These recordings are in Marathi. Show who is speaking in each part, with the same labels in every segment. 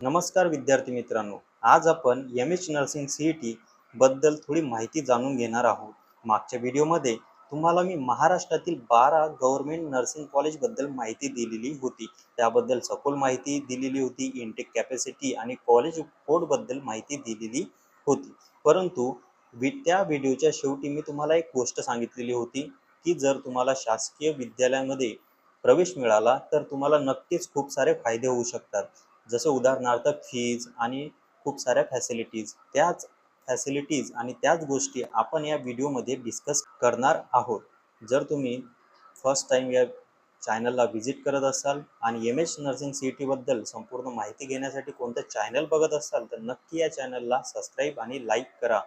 Speaker 1: नमस्कार विद्यार्थी मित्रांनो आज आपण M H nursing C T बद्दल थोडी माहिती जाणून घेणार आहोत. मागच्या व्हिडिओमध्ये तुम्हाला मी महाराष्ट्रातील बारा गव्हर्नमेंट नर्सिंग कॉलेजबद्दल माहिती दिलेली होती. त्याबद्दल सखोल माहिती दिलेली होती इंटेक कॅपॅसिटी आणि कॉलेज कोडबद्दल माहिती दिलेली होती. परंतु त्या व्हिडिओच्या शेवटी मी तुम्हाला एक गोष्ट सांगितलेली होती की जर तुम्हाला शासकीय विद्यालयामध्ये प्रवेश मिळाला तर तुम्हाला नक्कीच खूप सारे फायदे होऊ शकतात. जसं उदाहरणार्थ फीज आणि खूप साऱ्या फॅसिलिटीज त्याच फॅसिलिटीज आणि त्याच गोष्टी आपण या व्हिडिओमध्ये डिस्कस करणार आहोत. जर तुम्ही फर्स्ट टाईम या चॅनलला व्हिजिट करत असाल आणि एम एच नर्सिंग सी टीबद्दल संपूर्ण माहिती घेण्यासाठी कोणतं चॅनल बघत असाल तर नक्की या चॅनलला सबस्क्राईब आणि लाईक करा.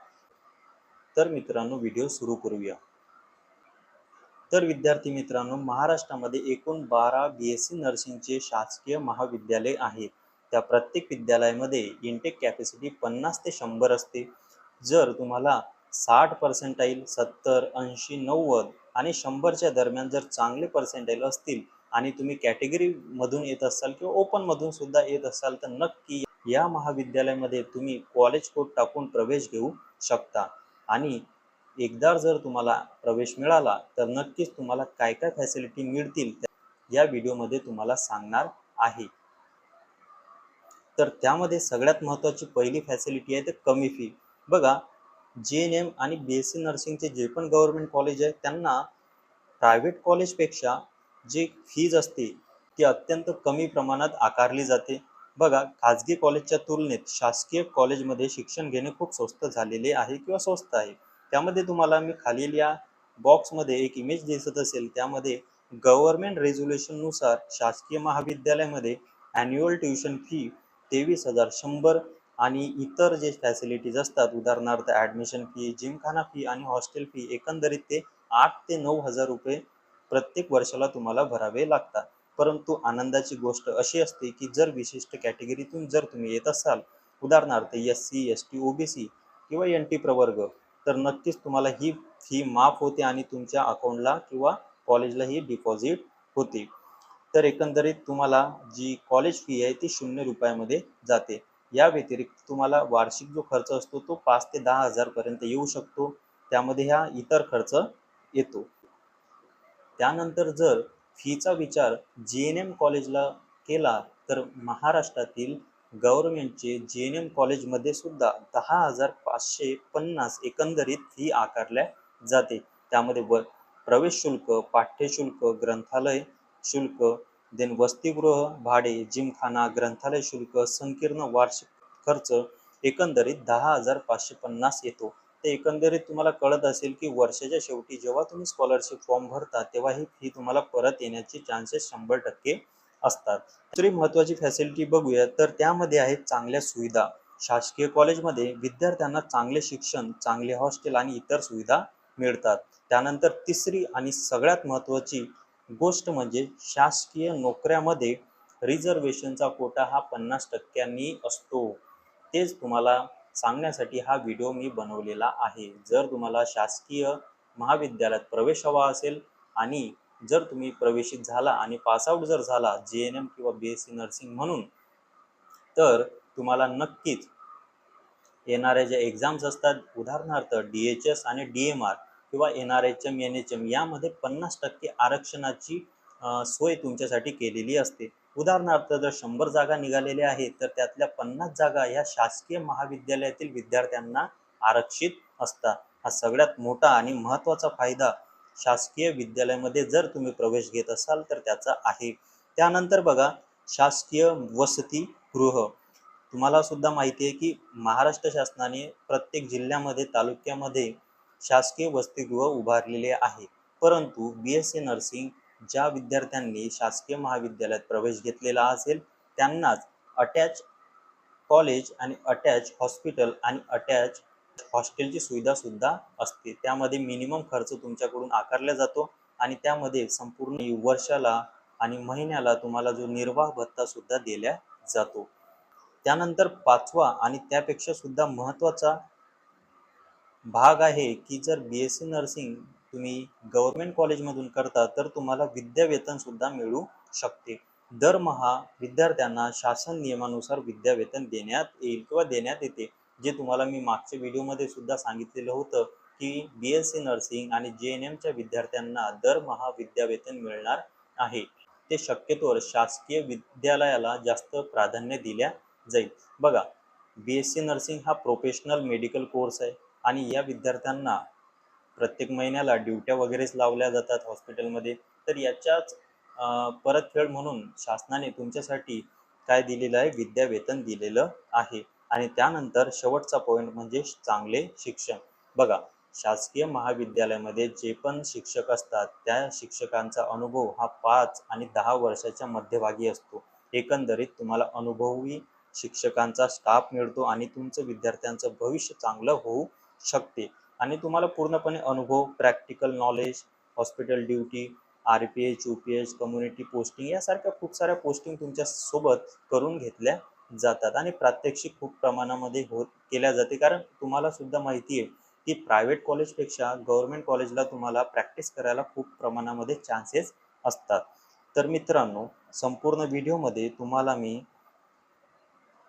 Speaker 1: तर मित्रांनो व्हिडिओ सुरू करूया. तर विद्यार्थी मित्रांनो महाराष्ट्रामध्ये एकूण बारा बी एस सी नर्सिंगचे शासकीय महाविद्यालय आहेत. त्या प्रत्येक विद्यालयामध्ये इंटेक कॅपॅसिटी पन्नास ते शंभर असते. जर तुम्हाला साठ पर्सेंटाईल सत्तर ऐंशी नव्वद आणि शंभरच्या दरम्यान जर चांगले पर्सेंटाईल असतील आणि तुम्ही कॅटेगरीमधून येत असाल किंवा ओपनमधून सुद्धा येत असाल तर नक्की या महाविद्यालयामध्ये तुम्ही कॉलेज कोड टाकून प्रवेश घेऊ शकता. आणि एकदा जर तुम्हाला प्रवेश मिळाला तर नक्कीच तुम्हाला काय काय फॅसिलिटी मिळतील या व्हिडिओमध्ये तुम्हाला सांगणार आहे. तर त्यामध्ये सगळ्यात महत्त्वाची पहिली फॅसिलिटी आहे ते कमी फी बघा जे एन एम आणि बी एस सी नर्सिंगचे जे पण गव्हर्नमेंट कॉलेज आहे त्यांना प्रायव्हेट कॉलेजपेक्षा जी फीज असते ती अत्यंत कमी प्रमाणात आकारली जाते. बघा खाजगी कॉलेजच्या तुलनेत शासकीय कॉलेजमध्ये शिक्षण घेणे खूप स्वस्त झालेले आहे किंवा स्वस्त आहे. त्यामध्ये तुम्हाला मी खालील या बॉक्समध्ये एक इमेज दिसत असेल त्यामध्ये गव्हर्नमेंट रेझोल्युशननुसार शासकीय महाविद्यालयामध्ये ॲन्युअल ट्युशन फी तेवीस हजार शंभर आणि इतर जे फॅसिलिटीज असतात उदाहरणार्थ ॲडमिशन फी जिमखाना फी आणि हॉस्टेल फी एकंदरीत ते आठ ते नऊ हजार रुपये प्रत्येक वर्षाला तुम्हाला भरावे लागतात. परंतु आनंदाची गोष्ट अशी असते की जर विशिष्ट कॅटेगरीतून जर तुम्ही येत असाल उदाहरणार्थ S C S T O B C किंवा एन टी प्रवर्ग तर नक्कीच तुम्हाला ही फी माफ होते आणि तुमच्या अकाउंटला किंवा कॉलेजला ही डिपॉझिट होते. तर एकंदरीत तुम्हाला जी कॉलेज फी आहे ती शून्य रुपयामध्ये जाते. या व्यतिरिक्त तुम्हाला वार्षिक जो खर्च असतो तो पाच ते दहा हजारपर्यंत येऊ शकतो. त्यामध्ये ह्या इतर खर्च येतो. त्यानंतर जर फीचा विचार जी एन एम कॉलेजला केला तर महाराष्ट्रातील गव्हर्नमेंटचे जी एन एम कॉलेजमध्ये सुद्धा दहा हजार पाचशे पन्नास एकंदरीत फी आकारल्या जाते. त्यामध्ये व प्रवेश शुल्क पाठ्यशुल्क ग्रंथालय शुल्क देन वसतिगृह भाडे जिमखाना ग्रंथालय शुल्क संकीर्ण वार्षिक खर्च एकंदरीत दहा हजार पाचशे पन्नास येतो. ते एकंदरीत तुम्हाला कळत असेल की वर्षाच्या शेवटी जेव्हा तुम्ही स्कॉलरशिप फॉर्म भरता तेव्हा ही फी तुम्हाला परत येण्याचे चान्सेस शंभर टक्के असतात. दुसरी महत्त्वाची फॅसिलिटी बघूया तर त्यामध्ये आहेत चांगल्या सुविधा. शासकीय कॉलेजमध्ये विद्यार्थ्यांना चांगले शिक्षण चांगले हॉस्टेल आणि इतर सुविधा मिळतात. त्यानंतर तिसरी आणि सगळ्यात महत्त्वाची गोष्ट म्हणजे शासकीय नोकऱ्यामध्ये रिझर्वेशनचा कोटा हा पन्नास टक्क्यांनी असतो. तेच तुम्हाला सांगण्यासाठी हा व्हिडिओ मी बनवलेला आहे. जर तुम्हाला शासकीय महाविद्यालयात प्रवेश हवा असेल आणि जर तुम्ही प्रवेशित झाला आणि पासआउट जर झाला जे एन एम किंवा बी एस सी नर्सिंग म्हणून तर तुम्हाला नक्कीच येणाऱ्या ज्या एक्झाम्स असतात उदाहरणार्थ डी एच एस आणि डी एम आर किंवा N R H M N H M यामध्ये पन्नास टक्के आरक्षणाची सोय तुमच्यासाठी केलेली असते. उदाहरणार्थ जर शंभर जागा निघालेल्या आहेत तर त्यातल्या पन्नास जागा ह्या शासकीय महाविद्यालयातील विद्यार्थ्यांना आरक्षित असतात. हा सगळ्यात मोठा आणि महत्त्वाचा फायदा शासकीय विद्यालयामध्ये जर तुम्ही प्रवेश घेत असाल तर त्याचा आहे. त्यानंतर बघा शासकीय वसतिगृह तुम्हाला सुद्धा माहिती आहे की महाराष्ट्र शासनाने प्रत्येक जिल्ह्यामध्ये तालुक्यामध्ये शासकीय वसतिगृह उभारलेले आहे. परंतु बी एस सी नर्सिंग ज्या विद्यार्थ्यांनी शासकीय महाविद्यालयात प्रवेश घेतलेला असेल त्यांनाच अटॅच कॉलेज आणि अटॅच हॉस्पिटल आणि अटॅच हॉस्टेलची सुविधा सुद्धा असते. त्यामध्ये मिनिमम खर्च तुमच्याकडून आकारला जातो आणि त्यामध्ये संपूर्ण वर्षाला आणि महिन्याला तुम्हाला जो निर्वाह भत्ता सुद्धा दिला जातो. त्यानंतर पाचवा आणि त्यापेक्षा सुद्धा महत्त्वाचा भाग आहे की जर बी एस सी नर्सिंग तुम्ही गव्हर्नमेंट कॉलेजमधून करता तर तुम्हाला विद्यावेतनसुद्धा मिळू शकते. दरमहा विद्यार्थ्यांना शासन नियमानुसार विद्यावेतन देण्यात येईल किंवा देण्यात येते जे तुम्हाला मी मागच्या व्हिडिओमध्ये सुद्धा सांगितलेलं होतं की बी एस सी नर्सिंग आणि जे एन एमच्या विद्यार्थ्यांना दरमहा विद्यावेतन मिळणार आहे. ते शक्यतोवर शासकीय विद्यालयाला जास्त प्राधान्य दिल्या जाईल. बघा बी एस सी नर्सिंग हा प्रोफेशनल मेडिकल कोर्स आहे. आणि या विद्यार्थ्यांना प्रत्येक महिन्याला ड्युट्या वगैरेच लावल्या जातात हॉस्पिटलमध्ये. तर याच्याच परतफेड म्हणून शासनाने तुमच्यासाठी काय दिलेलं आहे? विद्यावेतन दिलेलं आहे. आणि त्यानंतर शेवटचा पॉईंट म्हणजे चांगले शिक्षण. बघा शासकीय महाविद्यालयामध्ये जे पण शिक्षक असतात त्या शिक्षकांचा अनुभव हा पाच आणि दहा वर्षाच्या मध्यभागी असतो. एकंदरीत तुम्हाला अनुभवी शिक्षकांचा स्टाफ मिळतो आणि तुमचं विद्यार्थ्यांचं भविष्य चांगलं होऊ शकते. आणि तुम्हाला पूर्णपणे अनुभव practical knowledge hospital duty R P H U P H community posting यासारख्या खूप साऱ्या पोस्टिंग तुमच्यासोबत करून घेतल्या जातात. आणि प्रात्यक्षिक खूप प्रमाणामध्ये होत केल्या जाते. कारण तुम्हाला सुद्धा माहिती आहे की प्रायव्हेट कॉलेजपेक्षा गव्हर्नमेंट कॉलेजला तुम्हाला प्रॅक्टिस करायला खूप प्रमाणामध्ये चान्सेस असतात. तर मित्रांनो संपूर्ण व्हिडिओमध्ये तुम्हाला मी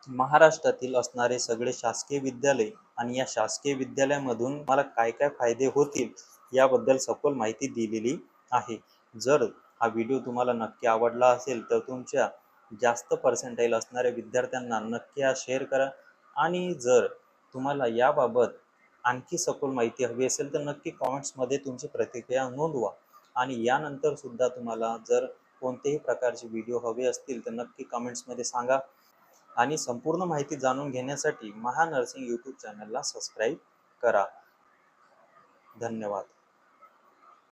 Speaker 1: महाराष्ट्रातील असणारे सगळे शासकीय विद्यालय आणि या शासकीय विद्यालयामधून मला काय काय फायदे होतील याबद्दल सखोल माहिती दिलेली आहे. जर हा व्हिडिओ तुम्हाला नक्की आवडला असेल तर तुमच्या जास्त पर्सेंटाईल असणाऱ्या विद्यार्थ्यांना नक्की हा शेअर करा. आणि जर तुम्हाला याबाबत आणखी सखोल माहिती हवी असेल तर नक्की कॉमेंट्समध्ये तुमची प्रतिक्रिया नोंदवा. आणि यानंतर सुद्धा तुम्हाला जर कोणतेही प्रकारचे व्हिडिओ हवे असतील तर नक्की कमेंट्समध्ये सांगा. आणि संपूर्ण माहिती जाणून घेण्यासाठी महा नर्सिंग यूट्यूब चॅनलला सबस्क्राईब करा. धन्यवाद.